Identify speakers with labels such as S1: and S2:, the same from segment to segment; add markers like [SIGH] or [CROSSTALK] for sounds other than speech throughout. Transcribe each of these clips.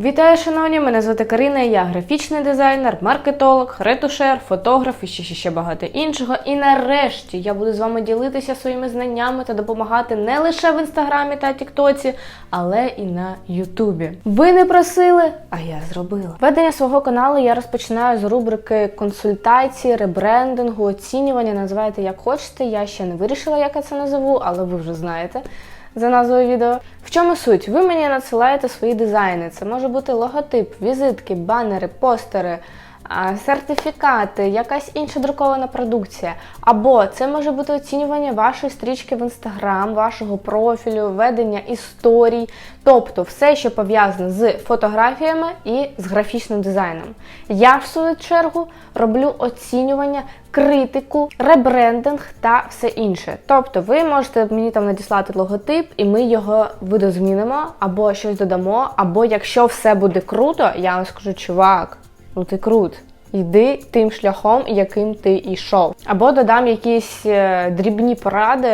S1: Вітаю, шановні! Мене звати Карина. Я графічний дизайнер, маркетолог, ретушер, фотограф і ще, ще, ще багато іншого. І нарешті я буду з вами ділитися своїми знаннями та допомагати не лише в інстаграмі та тіктоці, але і на Ютубі. Ви не просили, а я зробила. Ведення свого каналу я розпочинаю з рубрики консультації, ребрендингу, оцінювання. Називайте як хочете. Я ще не вирішила, як я це назову, але ви вже знаєте за назвою відео. В чому суть? Ви мені надсилаєте свої дизайни. Це може бути логотип, візитки, банери, постери, сертифікати, якась інша друкована продукція. Або це може бути оцінювання вашої стрічки в інстаграм, вашого профілю, ведення історій, тобто все, що пов'язане з фотографіями і з графічним дизайном. Я, в свою чергу, роблю оцінювання, критику, ребрендинг та все інше. Тобто, ви можете мені там надіслати логотип, і ми його видозмінимо, або щось додамо, або якщо все буде круто, я вам скажу, чувак, ну ты крут. Йди тим шляхом, яким ти йшов. Або додам якісь е, дрібні поради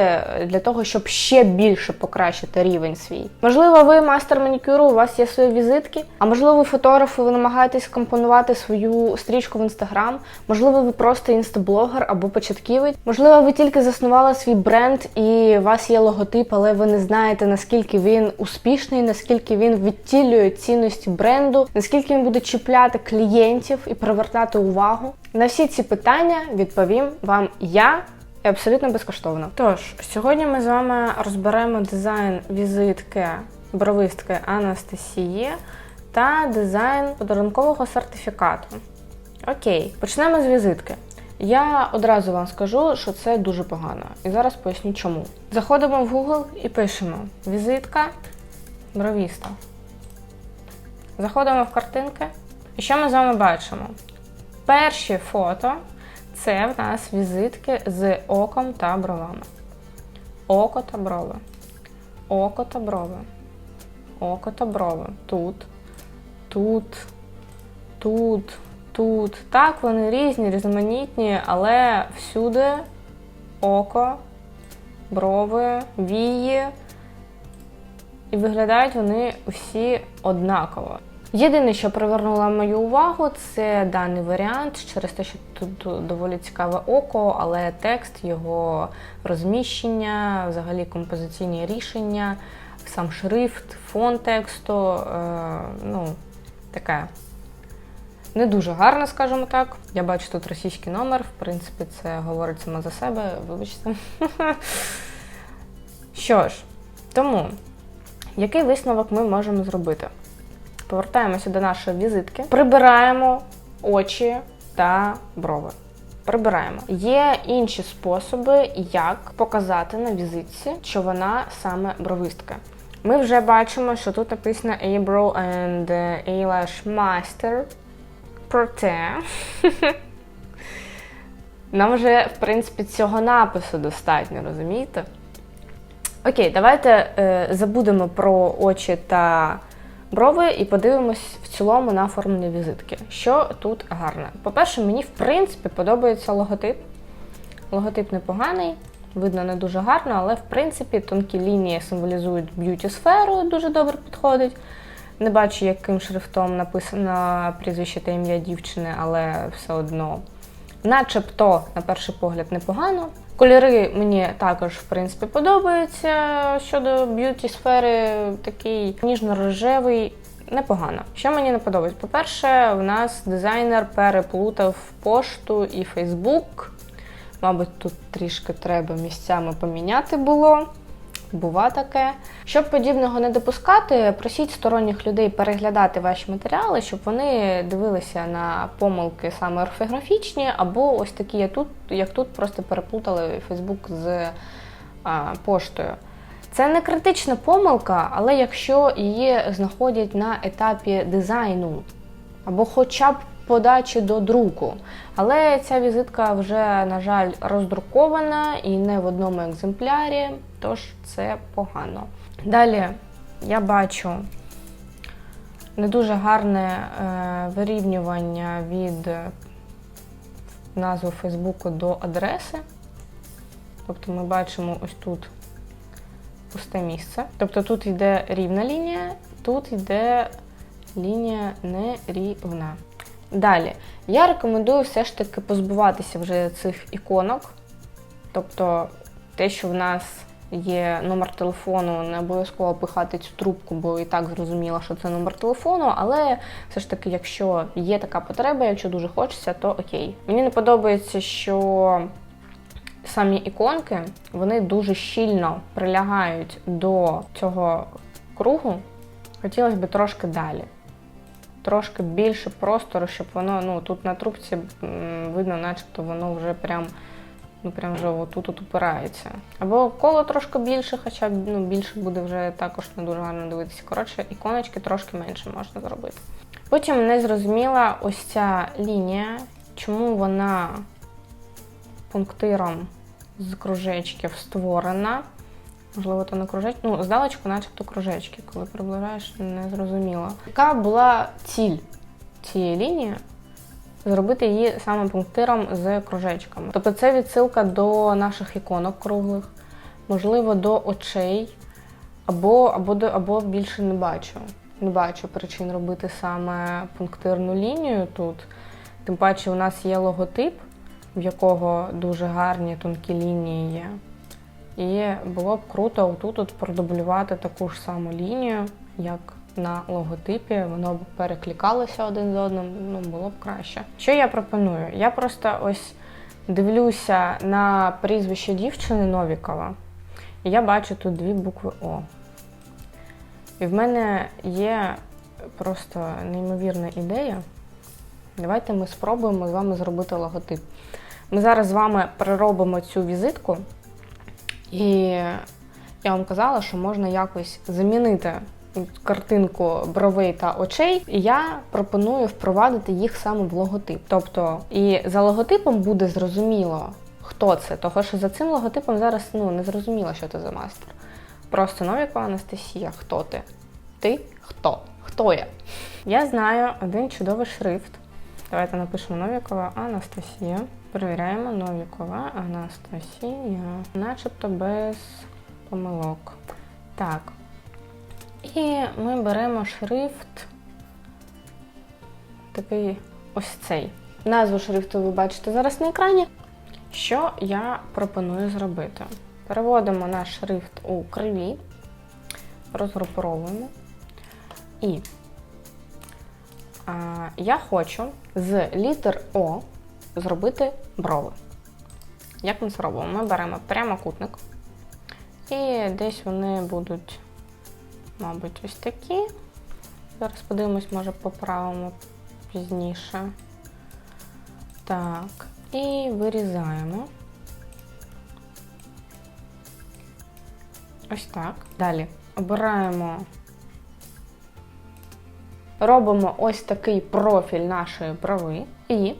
S1: для того, щоб ще більше покращити рівень свій. Можливо, ви мастер манікюру, у вас є свої візитки, а можливо, ви фотограф, і ви намагаєтесь компонувати свою стрічку в інстаграм. Можливо, ви просто інстаблогер або початківець. Можливо, ви тільки заснували свій бренд і у вас є логотип, але ви не знаєте наскільки він успішний, наскільки він відтілює цінності бренду, наскільки він буде чіпляти клієнтів і привертати увагу. На всі ці питання відповім вам я і абсолютно безкоштовно. Тож, сьогодні ми з вами розберемо дизайн візитки бровистки Анастасії та дизайн подарункового сертифікату. Окей, почнемо з візитки. Я одразу вам скажу, що це дуже погано. І зараз поясню чому. Заходимо в Google і пишемо візитка бровіста. Заходимо в картинки. І що ми з вами бачимо? Перші фото це в нас візитки з оком та бровами. Око та брови. Око та брови. Око та брови. Тут, тут, тут, тут. Так, вони різні, різноманітні, але всюди око, брови, вії. І виглядають вони всі однаково. Єдине, що привернуло мою увагу, це даний варіант через те, що тут доволі цікаве око, але текст, його розміщення, взагалі композиційні рішення, сам шрифт, фон тексту, е, ну, таке. Не дуже гарно, скажімо так. Я бачу тут російський номер, в принципі, це говорить саме за себе, вибачте. [LAUGHS] Що ж, тому, який висновок ми можемо зробити? Повертаємося до нашої візитки, прибираємо очі та брови. Прибираємо. Є інші способи, як показати на візитці, що вона саме бровистка. Ми вже бачимо, що тут написано Eyebrow and Eyelash Master. Проте [LAUGHS] нам вже, в принципі, цього напису достатньо, розумієте? Окей, давайте е, забудемо про очі та брови і подивимось в цілому на оформлення візитки. Що тут гарне? По-перше, мені в принципі подобається логотип. Логотип непоганий, видно не дуже гарно, але в принципі тонкі лінії символізують б'юті-сферу, дуже добре підходить. Не бачу, яким шрифтом написано прізвище та ім'я дівчини, але все одно. Начебто, на перший погляд, непогано. Кольори мені також, в принципі, подобаються. Щодо б'юті сфери, такий ніжно-рожевий, непогано. Що мені не подобається? По-перше, в нас дизайнер переплутав пошту і Фейсбук. Мабуть, тут трішки треба місцями поміняти було. Бува таке. Щоб подібного не допускати, просіть сторонніх людей переглядати ваші матеріали, щоб вони дивилися на помилки саме орфографічні, або ось такі, як тут, як тут просто переплутали Фейсбук з а, поштою. Це не критична помилка, але якщо її знаходять на етапі дизайну, або хоча б подачі до друку. Але ця візитка вже, на жаль, роздрукована і не в одному екземплярі, тож це погано. Далі я бачу не дуже гарне е, вирівнювання від назви Фейсбуку до адреси. Тобто ми бачимо ось тут пусте місце. Тобто тут йде рівна лінія, тут йде лінія нерівна. Далі, я рекомендую все ж таки позбуватися вже цих іконок. Тобто те, що в нас є номер телефону, не обов'язково пихати цю трубку, бо і так зрозуміло, що це номер телефону. Але все ж таки, якщо є така потреба, якщо дуже хочеться, то окей. Мені не подобається, що самі іконки вони дуже щільно прилягають до цього кругу. Хотілося б трошки далі. Трошки більше простору, щоб воно ну, тут на трубці видно, начебто воно вже прям, ну, прям вже отут от упирається. Або коло трошки більше, хоча ну, більше буде вже також не дуже гарно дивитися. Коротше, іконочки трошки менше можна зробити. Потім не зрозуміла ось ця лінія, чому вона пунктиром з кружечків створена. Можливо, то не кружечки. Ну, здалечку, начебто кружечки, коли приближаєш, не зрозуміло. Яка була ціль цієї лінії? Зробити її саме пунктиром з кружечками. Тобто це відсилка до наших іконок круглих, можливо, до очей, або, або, або більше не бачу. Не бачу причин робити саме пунктирну лінію тут. Тим паче, у нас є логотип, в якого дуже гарні тонкі лінії є. І було б круто отут от продублювати таку ж саму лінію, як на логотипі. Воно б перекликалося один з одним, ну було б краще. Що я пропоную? Я просто ось дивлюся на прізвище дівчини Новікова, і я бачу тут дві букви О. І в мене є просто неймовірна ідея. Давайте ми спробуємо з вами зробити логотип. Ми зараз з вами переробимо цю візитку. І я вам казала, що можна якось замінити картинку бровей та очей. І я пропоную впровадити їх саме в логотип. Тобто, і за логотипом буде зрозуміло, хто це. Того, що за цим логотипом зараз ну, не зрозуміло, що це за майстер. Просто Новікова Анастасія, хто ти? Ти хто? Хто я? Я знаю один чудовий шрифт. Давайте напишемо Новікова Анастасія. Перевіряємо Новікова Анастасія. Начебто без помилок. Так. І ми беремо шрифт такий ось цей. Назву шрифту ви бачите зараз на екрані. Що я пропоную зробити? Переводимо наш шрифт у криві, розгруповуємо. І я хочу з літер О зробити брови. Як ми це робимо? Ми беремо прямокутник, і десь вони будуть, мабуть, ось такі. Зараз подивимось, може поправимо пізніше. Так, і вирізаємо. Ось так. Далі обираємо, робимо ось такий профіль нашої брови і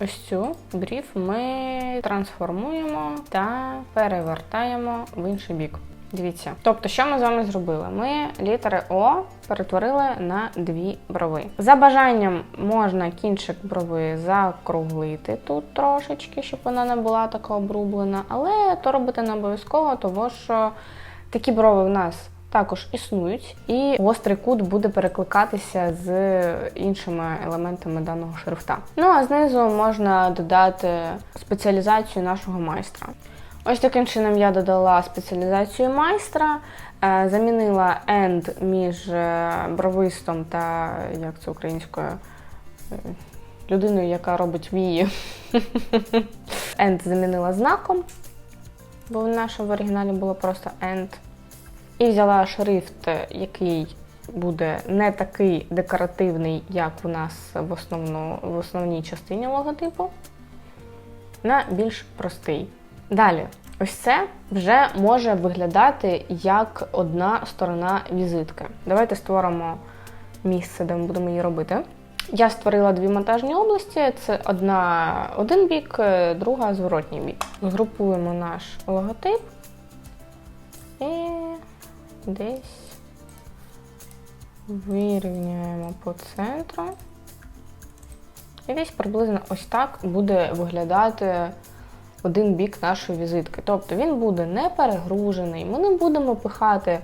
S1: ось цю брів ми трансформуємо та перевертаємо в інший бік. Дивіться. Тобто, що ми з вами зробили? Ми літери О перетворили на дві брови. За бажанням можна кінчик брови закруглити тут трошечки, щоб вона не була така обрублена, але то робити не обов'язково, тому що такі брови в нас також існують, і гострий кут буде перекликатися з іншими елементами даного шрифта. Ну а знизу можна додати спеціалізацію нашого майстра. Ось таким чином я додала спеціалізацію майстра, е, замінила енд між е, бровистом та як це українською е, людиною, яка робить вії. [LAUGHS] Енд замінила знаком, бо в нашому в оригіналі було просто енд. І взяла шрифт, який буде не такий декоративний, як у нас в, основну, в основній частині логотипу, на більш простий. Далі, ось це вже може виглядати як одна сторона візитки. Давайте створимо місце, де ми будемо її робити. Я створила дві монтажні області: це одна один бік, друга зворотній бік. Згрупуємо наш логотип десь вирівняємо по центру. І десь приблизно ось так буде виглядати один бік нашої візитки. Тобто він буде не перегружений, ми не будемо пихати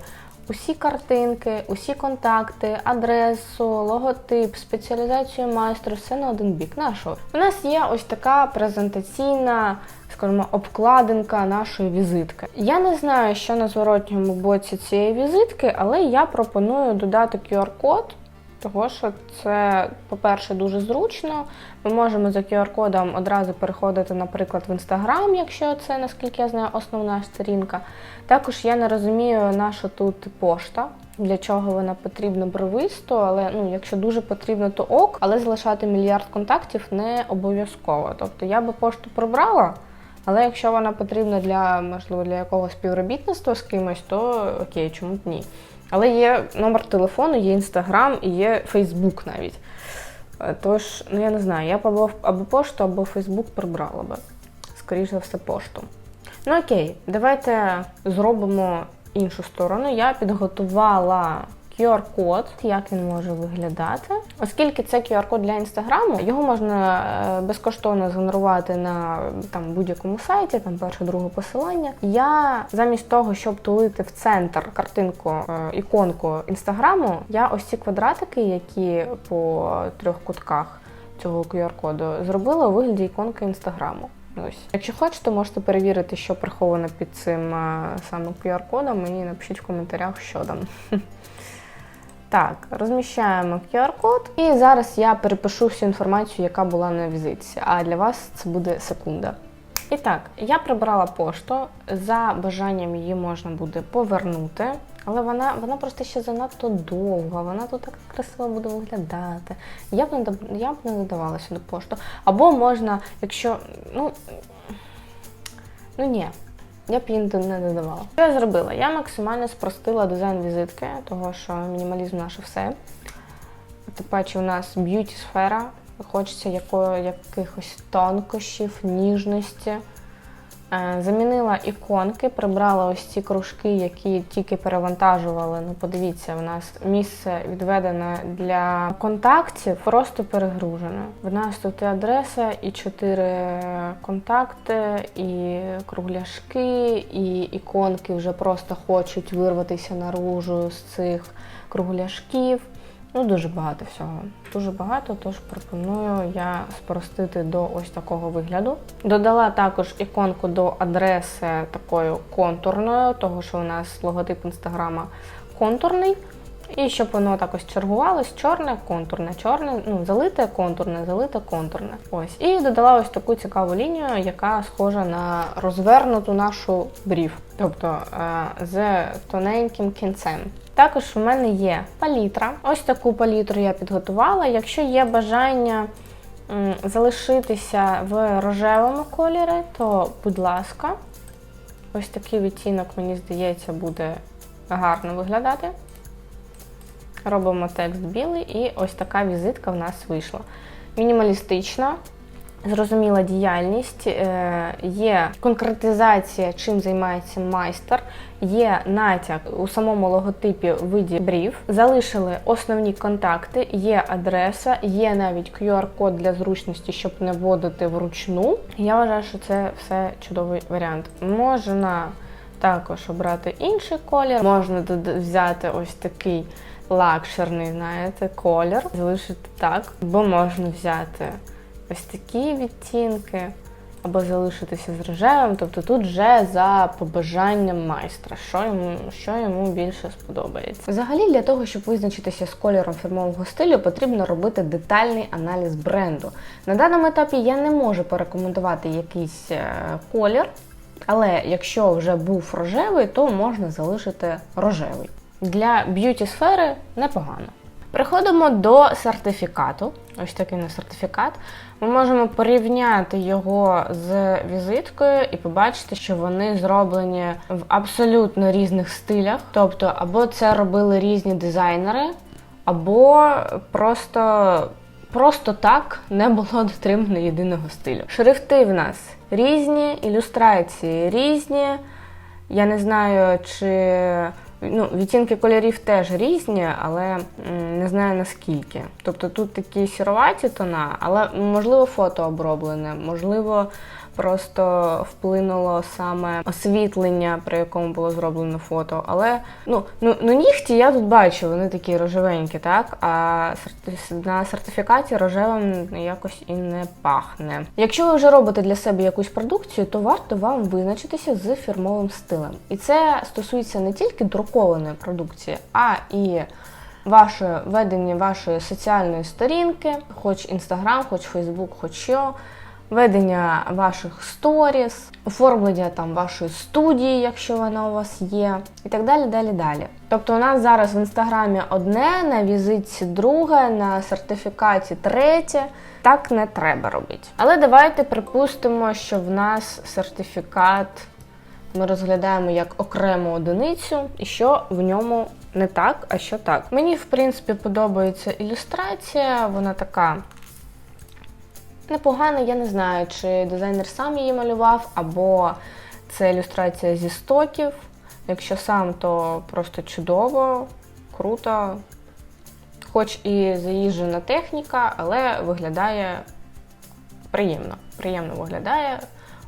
S1: усі картинки, усі контакти, адресу, логотип, спеціалізацію майстру, все на один бік. На що? У нас є ось така презентаційна, скажімо, обкладинка нашої візитки. Я не знаю, що на зворотньому боці цієї візитки, але я пропоную додати QR-код. Того, що це, по-перше, дуже зручно. Ми можемо за QR-кодом одразу переходити, наприклад, в Інстаграм, якщо це, наскільки я знаю, основна сторінка. Також я не розумію, наша тут пошта, для чого вона потрібна бровисто, але ну, якщо дуже потрібно, то ок, але залишати мільярд контактів не обов'язково. Тобто я би пошту прибрала, але якщо вона потрібна для, можливо, для якогось співробітництва з кимось, то окей, чому б ні. Але є номер телефону, є інстаграм і є Фейсбук навіть. Е, Тож, ну я не знаю, я б або, або пошту, або Фейсбук прибрала би. Скоріше за все, пошту. Ну окей, давайте зробимо іншу сторону. Я підготувала QR-код, як він може виглядати. Оскільки це QR-код для інстаграму, його можна е, безкоштовно згенерувати на там будь-якому сайті, там перше, друге посилання. Я замість того, щоб тулити в центр картинку, е, іконку інстаграму, я ось ці квадратики, які по трьох кутках цього QR-коду, зробила у вигляді іконки інстаграму. Ось, якщо хочете, можете перевірити, що приховано під цим е, саме QR-кодом, і напишіть в коментарях, що там. [LAUGHS] Так, розміщаємо QR-код. І зараз я перепишу всю інформацію, яка була на візитці. А для вас це буде секунда. І так, я прибрала пошту. За бажанням її можна буде повернути. Але вона, вона просто ще занадто довга, вона тут так красиво буде виглядати. Я б не я б не додавала сюди пошту. Або можна, якщо. Ну, ну ні, я б її не додавала. Що я зробила? Я максимально спростила дизайн візитки, того що мінімалізм наше все. Тим паче у нас б'юті сфера. Хочеться якихось тонкощів, ніжності. Е, Замінила іконки, прибрала ось ці кружки, які тільки перевантажували. Ну, подивіться, у нас місце відведене для контактів, просто перегружене. В нас тут і адреса, і чотири контакти, і кругляшки, і іконки вже просто хочуть вирватися наружу з цих кругляшків. Ну, дуже багато всього. Дуже багато, тож пропоную я спростити до ось такого вигляду. Додала також іконку до адреси такою контурною, того що у нас логотип інстаграма контурний. І щоб воно так ось чергувалось, чорне, контурне, чорне, ну, залите, контурне, залите, контурне. Ось. І додала ось таку цікаву лінію, яка схожа на розвернуту нашу брів, тобто е, з тоненьким кінцем. Також у мене є палітра. Ось таку палітру я підготувала. Якщо є бажання залишитися в рожевому кольорі, то будь ласка, ось такий відтінок, мені здається, буде гарно виглядати. Робимо текст білий, і ось така візитка в нас вийшла. Мінімалістична, зрозуміла діяльність, е, є конкретизація, чим займається майстер, є натяк у самому логотипі виді брів. Залишили основні контакти, є адреса, є навіть QR-код для зручності, щоб не вводити вручну. Я вважаю, що це все чудовий варіант. Можна також обрати інший колір, можна взяти ось такий лакшерний, знаєте, колір, залишити так, або можна взяти ось такі відтінки, або залишитися з рожевим. Тобто тут вже за побажанням майстра, що йому, що йому більше сподобається. Взагалі, для того, щоб визначитися з кольором фірмового стилю, потрібно робити детальний аналіз бренду. На даному етапі я не можу порекомендувати якийсь е, колір. Але якщо вже був рожевий, то можна залишити рожевий. Для б'юті сфери непогано. Переходимо до сертифікату. Ось такий у нас сертифікат. Ми можемо порівняти його з візиткою і побачити, що вони зроблені в абсолютно різних стилях. Тобто, або це робили різні дизайнери, або просто, просто так не було дотримано єдиного стилю. Шрифти в нас різні, ілюстрації різні. Я не знаю, чи ну, відтінки кольорів теж різні, але не знаю наскільки. Тобто тут такі сіроваті тона, але можливо фото оброблене, можливо, просто вплинуло саме освітлення, при якому було зроблено фото. Але ну, ну, ну нігті я тут бачу, вони такі рожевенькі, так? А на сертифікаті рожевим якось і не пахне. Якщо ви вже робите для себе якусь продукцію, то варто вам визначитися з фірмовим стилем. І це стосується не тільки друкованої продукції, а і ваше ведення вашої соціальної сторінки, хоч Інстаграм, хоч Фейсбук, хоч що, ведення ваших сторіс, оформлення там вашої студії, якщо вона у вас є, і так далі, далі, далі. Тобто у нас зараз в інстаграмі одне, на візитці друге, на сертифікаті третє. Так не треба робити. Але давайте припустимо, що в нас сертифікат ми розглядаємо як окрему одиницю, і що в ньому не так, а що так. Мені, в принципі, подобається ілюстрація, вона така непогана, я не знаю, чи дизайнер сам її малював, або це ілюстрація зі стоків. Якщо сам, то просто чудово, круто. Хоч і заїжджена техніка, але виглядає приємно. Приємно виглядає,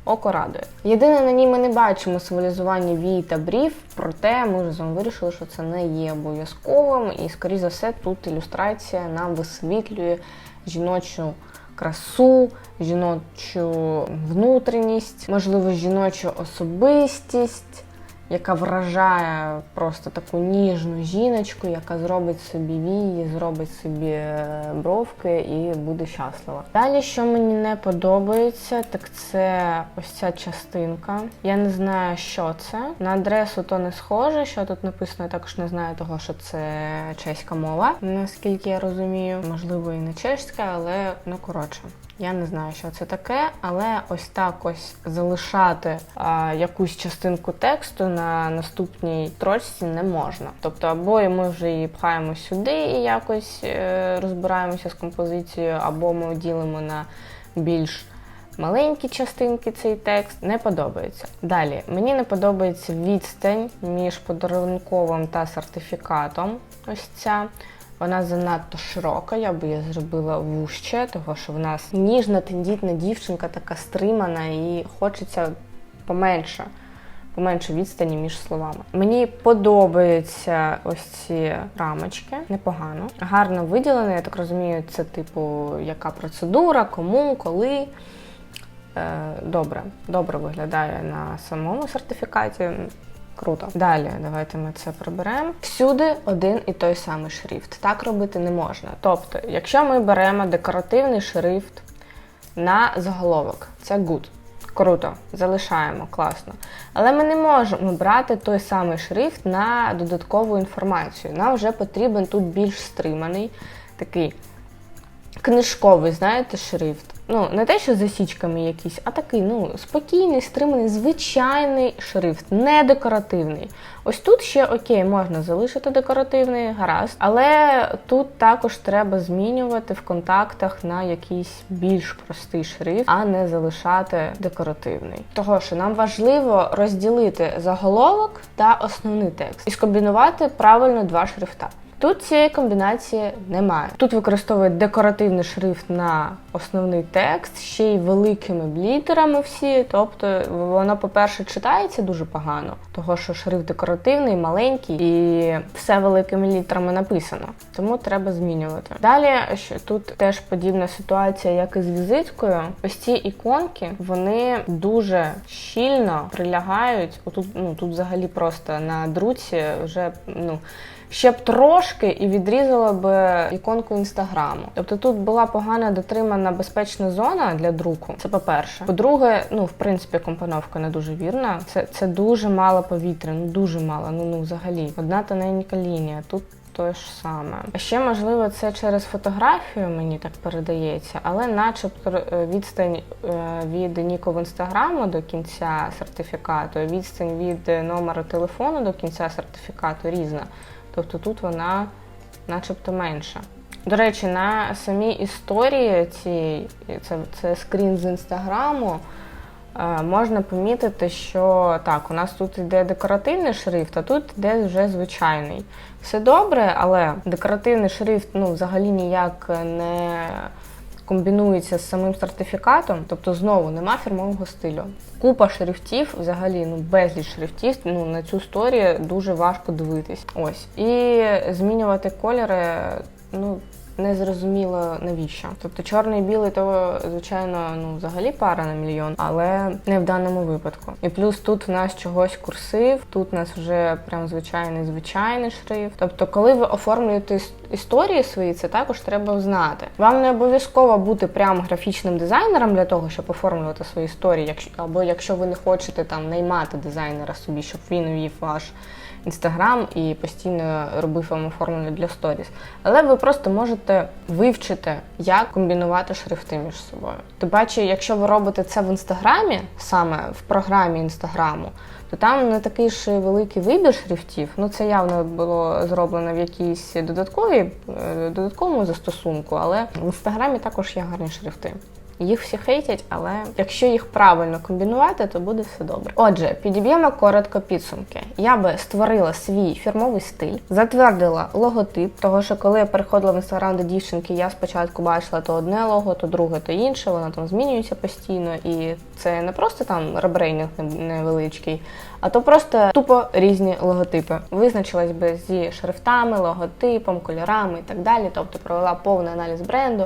S1: око радує. Єдине, на ній ми не бачимо символізування вій та брів, проте ми з вами вирішили, що це не є обов'язковим. І, скоріш за все, тут ілюстрація нам висвітлює жіночу красу, жіночу внутрішність, можливо, жіночу особистість. Яка вражає просто таку ніжну жіночку, яка зробить собі вії, зробить собі е, бровки і буде щаслива. Далі, що мені не подобається, так це ось ця частинка. Я не знаю, що це. На адресу то не схоже. Що тут написано, я також не знаю того, що це чеська мова. Наскільки я розумію, можливо, і не чеська, але ну коротше. Я не знаю, що це таке, але ось так ось залишати а, якусь частинку тексту на наступній строчці не можна. Тобто, або ми вже її пхаємо сюди і якось е, розбираємося з композицією, або ми ділимо на більш маленькі частинки цей текст. Не подобається. Далі мені не подобається відстань між подарунковим та сертифікатом. Ось ця. Вона занадто широка, я би її зробила вужче, тому що в нас ніжна, тендітна дівчинка, така стримана, і хочеться поменше, поменше відстані між словами. Мені подобаються ось ці рамочки, непогано. Гарно виділено, я так розумію, це типу яка процедура, кому, коли. Е, Добре, добре виглядає на самому сертифікаті. Круто. Далі, давайте ми це приберемо. Всюди один і той самий шрифт. Так робити не можна. Тобто, якщо ми беремо декоративний шрифт на заголовок, це good. Круто, залишаємо, класно. Але ми не можемо брати той самий шрифт на додаткову інформацію. Нам вже потрібен тут більш стриманий, такий книжковий, знаєте, шрифт. Ну, не те, що засічками якісь, а такий, ну, спокійний, стриманий, звичайний шрифт, не декоративний. Ось тут ще окей, можна залишити декоративний, гаразд, але тут також треба змінювати в контактах на якийсь більш простий шрифт, а не залишати декоративний. Того, що нам важливо розділити заголовок та основний текст і скомбінувати правильно два шрифта. Тут цієї комбінації немає. Тут використовують декоративний шрифт на основний текст, ще й великими літерами всі. Тобто воно, по-перше, читається дуже погано, того що шрифт декоративний, маленький і все великими літерами написано. Тому треба змінювати. Далі тут теж подібна ситуація, як і з візиткою. Ось ці іконки вони дуже щільно прилягають. Отут, ну тут взагалі просто на друці вже ну. Ще б трошки і відрізала б іконку інстаграму. Тобто тут була погано дотримана безпечна зона для друку. Це по-перше. По-друге, ну в принципі, компоновка не дуже вірна. Це це дуже мало повітря, ну дуже мало. Ну ну взагалі одна тоненька лінія. Тут те ж саме. А ще можливо це через фотографію мені так передається, але начебто е, відстань е, від ніку в інстаграму до кінця сертифікату, відстань від номера телефону до кінця сертифікату різна. Тобто тут вона начебто менша. До речі, на самій історії цієї, це, це скрін з інстаграму, е, можна помітити, що так, у нас тут йде декоративний шрифт, а тут йде вже звичайний. Все добре, але декоративний шрифт ну, взагалі ніяк не комбінується з самим сертифікатом, тобто знову нема фірмового стилю. Купа шрифтів, взагалі, ну безліч шрифтів. Ну на цю сторі дуже важко дивитись. Ось і змінювати кольори, ну. Не зрозуміло навіщо. Тобто чорний і білий, то звичайно, ну взагалі пара на мільйон, але не в даному випадку. І плюс тут в нас чогось курсив, тут у нас вже прям звичайний звичайний шрифт. Тобто, коли ви оформлюєте історії свої, це також треба знати. Вам не обов'язково бути прям графічним дизайнером для того, щоб оформлювати свої історії, якщо або якщо ви не хочете там наймати дизайнера собі, щоб він вів ваш інстаграм і постійно робив вам оформлення для сторіс. Але ви просто можете вивчити, як комбінувати шрифти між собою. Тим паче, якщо ви робите це в інстаграмі, саме в програмі інстаграму, то там не такий ж великий вибір шрифтів. Ну це явно було зроблено в якійсь додатковій е, додатковому застосунку, але в інстаграмі також є гарні шрифти. Їх всі хейтять, але якщо їх правильно комбінувати, то буде все добре. Отже, підіб'ємо коротко підсумки. Я би створила свій фірмовий стиль, затвердила логотип, того що коли я переходила в інстаграм до дівчинки, я спочатку бачила то одне лого, то друге, то інше. Воно там змінюється постійно, і це не просто там ребрейнинг невеличкий, а то просто тупо різні логотипи. Визначилась би зі шрифтами, логотипом, кольорами і так далі. Тобто провела повний аналіз бренду.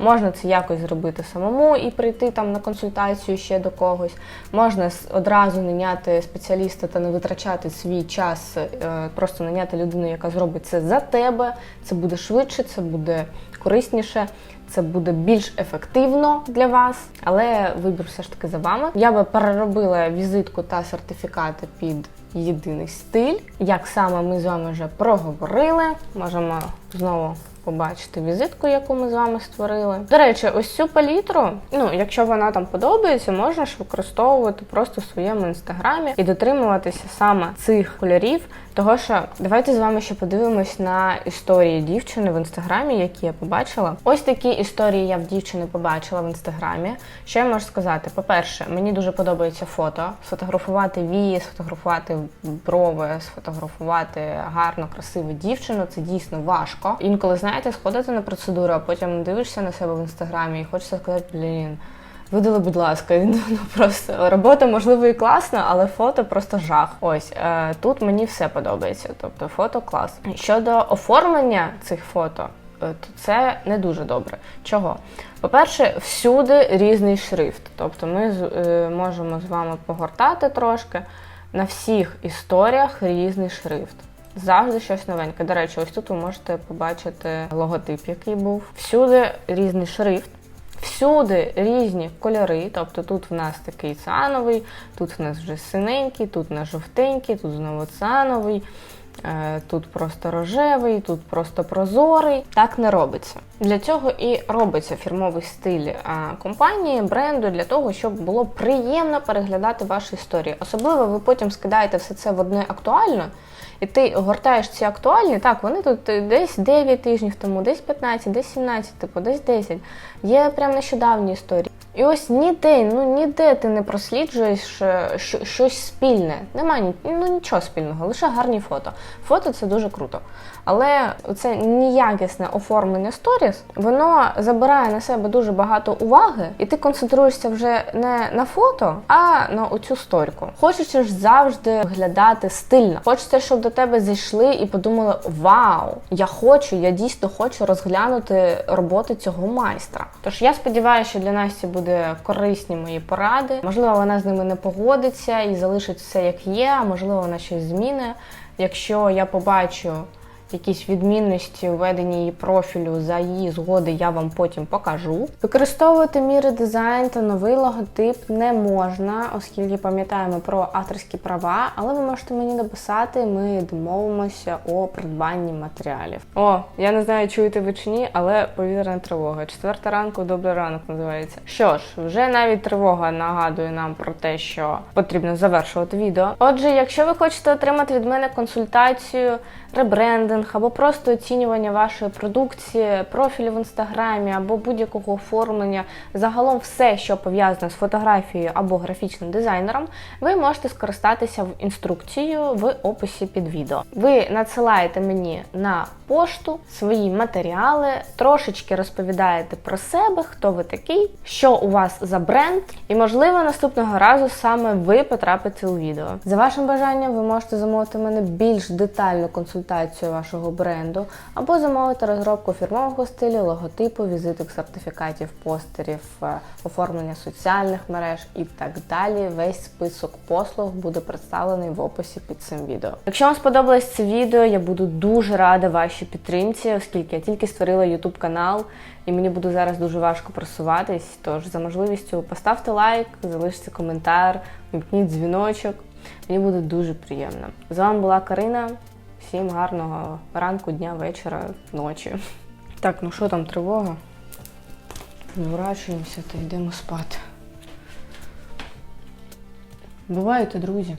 S1: Можна це якось зробити самому і прийти там на консультацію ще до когось. Можна одразу наняти спеціаліста та не витрачати свій час, е, просто наняти людину, яка зробить це за тебе. Це буде швидше, це буде корисніше, це буде більш ефективно для вас, але вибір все ж таки за вами. Я би переробила візитку та сертифікати під єдиний стиль. Як саме ми з вами вже проговорили, можемо знову побачити візитку, яку ми з вами створили. До речі, ось цю палітру, ну якщо вона там подобається, можна ж використовувати просто в своєму інстаграмі і дотримуватися саме цих кольорів. Того що давайте з вами ще подивимось на історії дівчини в інстаграмі, які я побачила. Ось такі історії я в дівчини побачила в інстаграмі. Що я можу сказати? По-перше, мені дуже подобається фото. Сфотографувати вії, сфотографувати брови, сфотографувати гарно, красиву дівчину. Це дійсно важко. Інколи знаєте, сходити на процедуру, а потім дивишся на себе в інстаграмі і хочеться сказати, блін. Видали, будь ласка, [LAUGHS] ну просто робота можливо і класна, але фото просто жах. Ось е, тут мені все подобається. Тобто фото клас. Щодо оформлення цих фото, е, то це не дуже добре. Чого? По-перше, всюди різний шрифт. Тобто ми е, можемо з вами погортати трошки. На всіх історіях різний шрифт. Завжди щось новеньке. До речі, ось тут ви можете побачити логотип, який був. Всюди різний шрифт. Всюди різні кольори, тобто тут в нас такий циановий, тут в нас вже синенький, тут в нас жовтенький, тут знову циановий, е, тут просто рожевий, тут просто прозорий. Так не робиться. Для цього і робиться фірмовий стиль е, компанії, бренду, для того, щоб було приємно переглядати ваші історії. Особливо ви потім скидаєте все це в одне актуально. І ти гортаєш ці актуальні, так, вони тут десь 9 тижнів тому, десь 15, десь 17, типу, десь 10. Є прям нещодавні історії. І ось ніде, ну ніде ти не просліджуєш е, щось спільне. Немає ну, нічого спільного, лише гарні фото. Фото це дуже круто. Але це неякісне оформлення сторіс, воно забирає на себе дуже багато уваги, і ти концентруєшся вже не на фото, а на оцю сторіку. Ж завжди виглядати стильно. Хочеться, щоб до тебе зайшли і подумали: Вау, я хочу, я дійсно хочу розглянути роботи цього майстра. Тож я сподіваюся, що для Насті буде корисні мої поради. Можливо, вона з ними не погодиться і залишить все як є, а можливо, вона щось зміни. Якщо я побачу якісь відмінності у веденні її профілю за її згоди, я вам потім покажу. Використовувати міри дизайн та новий логотип не можна, оскільки пам'ятаємо про авторські права, але ви можете мені написати, ми домовимося о придбанні матеріалів. О, я не знаю, чуєте ви чи ні, але повітряна тривога. Четверта ранку, добрий ранок називається. Що ж, вже навіть тривога нагадує нам про те, що потрібно завершувати відео. Отже, якщо ви хочете отримати від мене консультацію ребрендинг, або просто оцінювання вашої продукції, профілю в інстаграмі, або будь-якого оформлення, загалом все, що пов'язане з фотографією або графічним дизайнером, ви можете скористатися в інструкцію в описі під відео. Ви надсилаєте мені на пошту свої матеріали, трошечки розповідаєте про себе, хто ви такий, що у вас за бренд, і можливо наступного разу саме ви потрапите у відео. За вашим бажанням, ви можете замовити в мене більш детальну консультацію вашого бренду, або замовити розробку фірмового стилю, логотипу, візиток сертифікатів, постерів, е, оформлення соціальних мереж і так далі. Весь список послуг буде представлений в описі під цим відео. Якщо вам сподобалось це відео, я буду дуже рада вашій підтримці, оскільки я тільки створила YouTube канал, і мені буде зараз дуже важко просуватись. Тож за можливістю поставте лайк, залиште коментар, вімкніть дзвіночок. Мені буде дуже приємно. З вами була Карина. Всім гарного ранку, дня, вечора, ночі. Так, ну що там, тривога? Зворачуємося та йдемо спати. Бувайте, друзі.